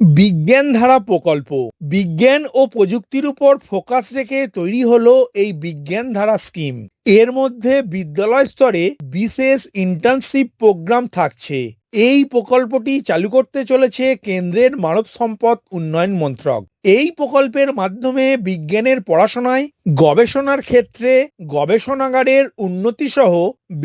বিজ্ঞান ধারা প্রকল্প। বিজ্ঞান ও প্রযুক্তির উপর ফোকাস রেখে তৈরি হলো এই বিজ্ঞান ধারা স্কিম। এর মধ্যে বিদ্যালয় স্তরে বিশেষ ইন্টার্নশিপ প্রোগ্রাম থাকছে। এই প্রকল্পটি চালু করতে চলেছে কেন্দ্রের মানব সম্পদ উন্নয়ন মন্ত্রক। এই প্রকল্পের মাধ্যমে বিজ্ঞানের পড়াশোনায়, গবেষণার ক্ষেত্রে, গবেষণাগারের উন্নতি সহ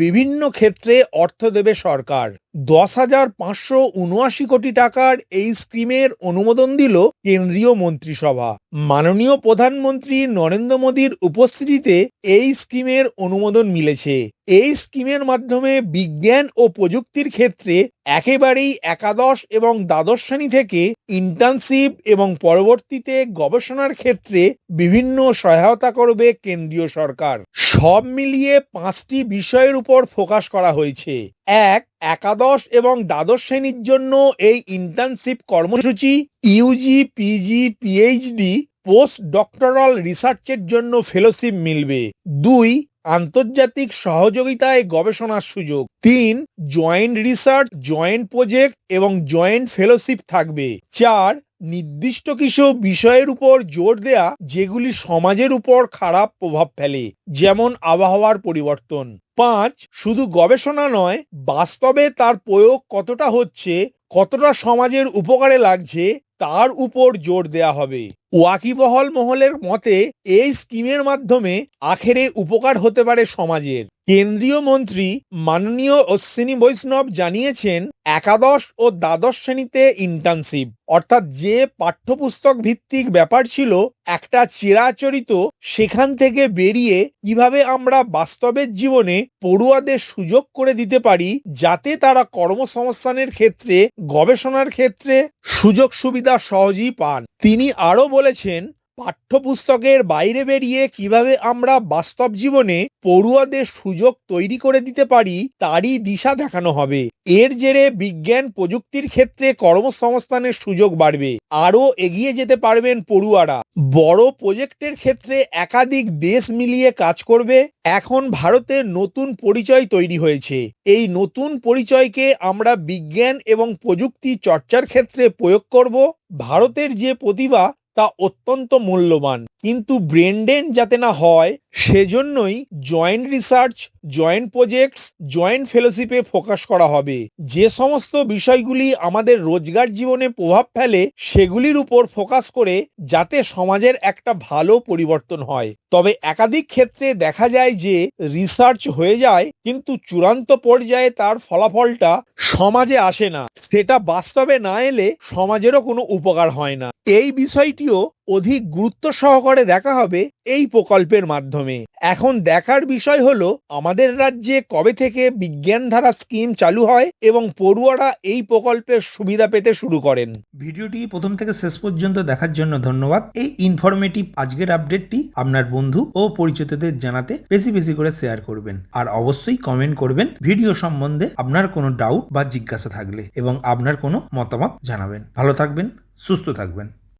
বিভিন্ন ক্ষেত্রে অর্থ দেবে সরকার। দশ হাজার পাঁচশো উনআশি কোটি টাকার এই স্কিমের অনুমোদন দিল কেন্দ্রীয় মন্ত্রিসভা। মাননীয় প্রধানমন্ত্রী নরেন্দ্র মোদীর উপস্থিতিতে এই স্কিমের অনুমোদন মিলেছে। এই স্কিমের মাধ্যমে বিজ্ঞান ও প্রযুক্তির ক্ষেত্রে একেবারেই একাদশ এবং দ্বাদশ শ্রেণি থেকে ইন্টার্নশিপ এবং পরবর্তীতে গবেষণার ক্ষেত্রে বিভিন্ন সহায়তা করবে কেন্দ্রীয় সরকার। সব মিলিয়ে পাঁচটি বিষয়ের উপর ফোকাস করা হয়েছে। এক, একাদশ এবং দ্বাদশ শ্রেণির জন্য এই ইন্টার্নশিপ কর্মসূচি UG PG PhD post doctoral রিসার্চের জন্য ফেলোশিপ মিলবে। দুই আন্তর্জাতিক সহযোগিতায় গবেষণার সুযোগ। তিন জয়েন্ট রিসার্চ জয়েন্ট প্রজেক্ট এবং জয়েন্ট ফেলোশিপ থাকবে। চার, নির্দিষ্ট কিছু বিষয়ের উপর জোর দেয়া, যেগুলি সমাজের উপর খারাপ প্রভাব ফেলে, যেমন আবহাওয়ার পরিবর্তন। পাঁচ, শুধু গবেষণা নয়, বাস্তবে তার প্রয়োগ কতটা হচ্ছে, কতটা সমাজের উপকারে লাগছে, তার উপর জোর দেয়া হবে। ওয়াকিবহল মহলের মতে, এই স্কিমের মাধ্যমে আখেরে উপকার হতে পারে সমাজের। কেন্দ্রীয় মন্ত্রী মাননীয় অশ্বিনী বৈষ্ণব জানিয়েছেন, একাদশ ও দ্বাদশ শ্রেণীতে ইন্টার্নশিপ অর্থাৎ যে পাঠ্যপুস্তক ভিত্তিক ব্যাপার ছিল, একটা চিরাচরিত, সেখান থেকে বেরিয়ে কীভাবে আমরা বাস্তবের জীবনে পড়ুয়াদের সুযোগ করে দিতে পারি, যাতে তারা কর্মসংস্থানের ক্ষেত্রে, গবেষণার ক্ষেত্রে সুযোগ সুবিধা সহজেই পান। তিনি আরও বলেছেন, পাঠ্যপুস্তকের বাইরে বেরিয়ে কীভাবে আমরা বাস্তব জীবনে পড়ুয়াদের সুযোগ তৈরি করে দিতে পারি, তারই দিশা দেখানো হবে। এর জেরে বিজ্ঞান প্রযুক্তির ক্ষেত্রে কর্মসংস্থানের সুযোগ বাড়বে, আরও এগিয়ে যেতে পারবেন পড়ুয়ারা। বড় প্রজেক্টের ক্ষেত্রে একাধিক দেশ মিলিয়ে কাজ করবে, এখন ভারতের নতুন পরিচয় তৈরি হয়েছে। এই নতুন পরিচয়কে আমরা বিজ্ঞান এবং প্রযুক্তি চর্চার ক্ষেত্রে প্রয়োগ করব, ভারতের যে প্রতিভা তা অত্যন্ত মূল্যবান। কিন্তু ব্রেনডেন যাতে না হয়, সেজন্যই joint research, joint projects, joint ফেলোশিপে ফোকাস করা হবে। যে সমস্ত বিষয়গুলি আমাদের রোজগার জীবনে প্রভাব ফেলে, সেগুলির উপর ফোকাস করে যাতে সমাজের একটা ভালো পরিবর্তন হয়। তবে একাধিক ক্ষেত্রে দেখা যায় যে, রিসার্চ হয়ে যায়, কিন্তু চূড়ান্ত পর্যায়ে তার ফলাফলটা সমাজে আসে না। সেটা বাস্তবে না এলে সমাজেরও কোনো উপকার হয় না। এই বিষয়টিও অধিক গুরুত্ব সহকারে দেখা হবে এই প্রকল্পের মাধ্যমে। এখন দেখার বিষয় হলো, আমাদের রাজ্যে কবে থেকে বিজ্ঞান ধারা স্কিম চালু হয় এবং পড়ুয়ারা এই প্রকল্পের সুবিধা পেতে শুরু করেন। ভিডিওটি প্রথম থেকে শেষ পর্যন্ত দেখার জন্য ধন্যবাদ। এই ইনফরমেটিভ আজকের আপডেটটি আপনার বন্ধু ও পরিচিতদের জানাতে বেশি বেশি করে শেয়ার করবেন। আর অবশ্যই কমেন্ট করবেন ভিডিও সম্বন্ধে আপনার কোনো ডাউট বা জিজ্ঞাসা থাকলে এবং আপনার কোনো মতামত জানাবেন। ভালো থাকবেন, সুস্থ থাকবেন।